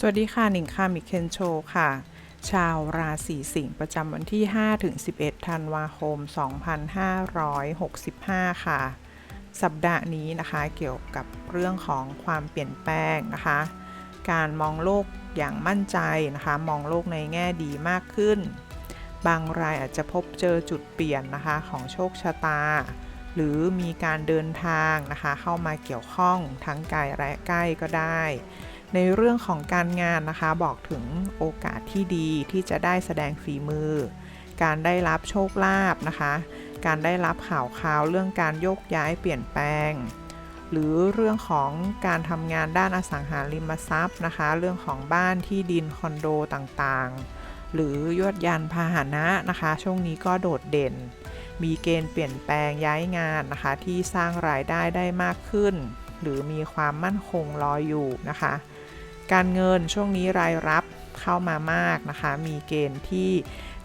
สวัสดีค่ะหนิงค่ะมิเคนโชค่ะ ชาวราศีสิงห์ประจำวันที่5ถึง11 ธันวาคม 2565 ค่ะ สัปดาห์นี้นะคะเกี่ยวกับเรื่องของความเปลี่ยนแปลงนะคะ การมองโลกอย่างมั่นใจนะคะ มองโลกในแง่ดีมากขึ้น บางรายอาจจะพบเจอจุดเปลี่ยนนะคะของโชคชะตา หรือมีการเดินทางนะคะ เข้ามาเกี่ยวข้องทั้งไกลและใกล้ก็ได้ ในเรื่องของการงานนะคะ บอกถึงโอกาสที่ดีที่จะได้แสดงฝีมือ การได้รับโชคลาภนะคะ การได้รับข่าวข่าวเรื่องการโยกย้ายเปลี่ยนแปลง หรือเรื่องของการทำงานด้านอสังหาริมทรัพย์นะคะ เรื่องของบ้านที่ดินคอนโดต่างๆ หรือยวดยานพาหนะนะคะ ช่วงนี้ก็โดดเด่น มีเกณฑ์เปลี่ยนแปลงย้ายงานนะคะ ที่สร้างรายได้ได้มากขึ้น หรือมีความมั่นคงรออยู่นะคะ การเงินช่วงนี้รายรับเข้ามามากนะคะ มีเกณฑ์ที่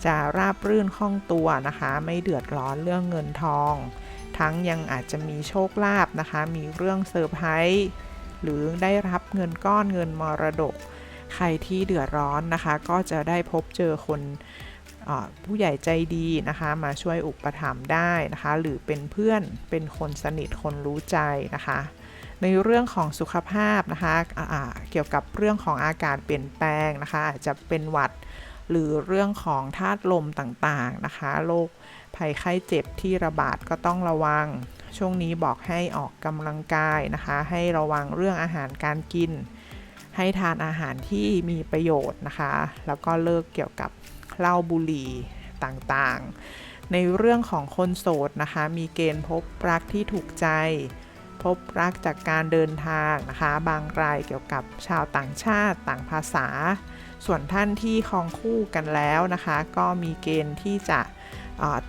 จะราบรื่นคล่องตัวนะคะ ไม่เดือดร้อนเรื่องเงินทอง ทั้งยังอาจจะมีโชคลาภนะคะ มีเรื่องเซอร์ไพรส์หรือได้รับเงินก้อนเงินมรดก ใครที่เดือดร้อนนะคะ ก็จะได้พบเจอคนผู้ใหญ่ใจดีนะคะ มาช่วยอุปถัมภ์ได้นะคะ หรือเป็นเพื่อนเป็นคนสนิทคนรู้ใจนะคะ ในเรื่องของสุขภาพนะคะอ่าอ่าเกี่ยวกับเรื่องของอากาศเปลี่ยนแปลงนะคะอาจจะเป็นหวัดหรือเรื่องของธาตุลมต่างๆนะคะโรคภัยไข้เจ็บที่ระบาดก็ต้องระวัง ช่วงนี้บอกให้ออกกำลังกายนะคะ ให้ระวังเรื่องอาหารการกิน ให้ทานอาหารที่มีประโยชน์นะคะ แล้วก็เลิกเกี่ยวกับเหล้าบุหรี่ต่างๆ ในเรื่องของคนโสดนะคะ มีเกณฑ์พบรักที่ถูกใจ พบรักจากการเดินทางนะคะ บางรายเกี่ยวกับชาวต่างชาติต่างภาษา ส่วนท่านที่คองคู่กันแล้วนะคะ ก็มีเกณฑ์ที่จะ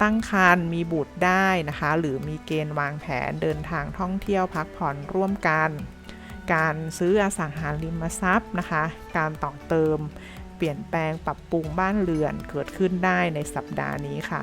ตั้งครรภ์มีบุตรได้นะคะ หรือมีเกณฑ์วางแผนเดินทางท่องเที่ยวพักผ่อนร่วมกัน การซื้ออสังหาริมทรัพย์นะคะ การต่อเติม เปลี่ยนแปลงปรับปรุงบ้านเรือนเกิดขึ้นได้ในสัปดาห์นี้ค่ะ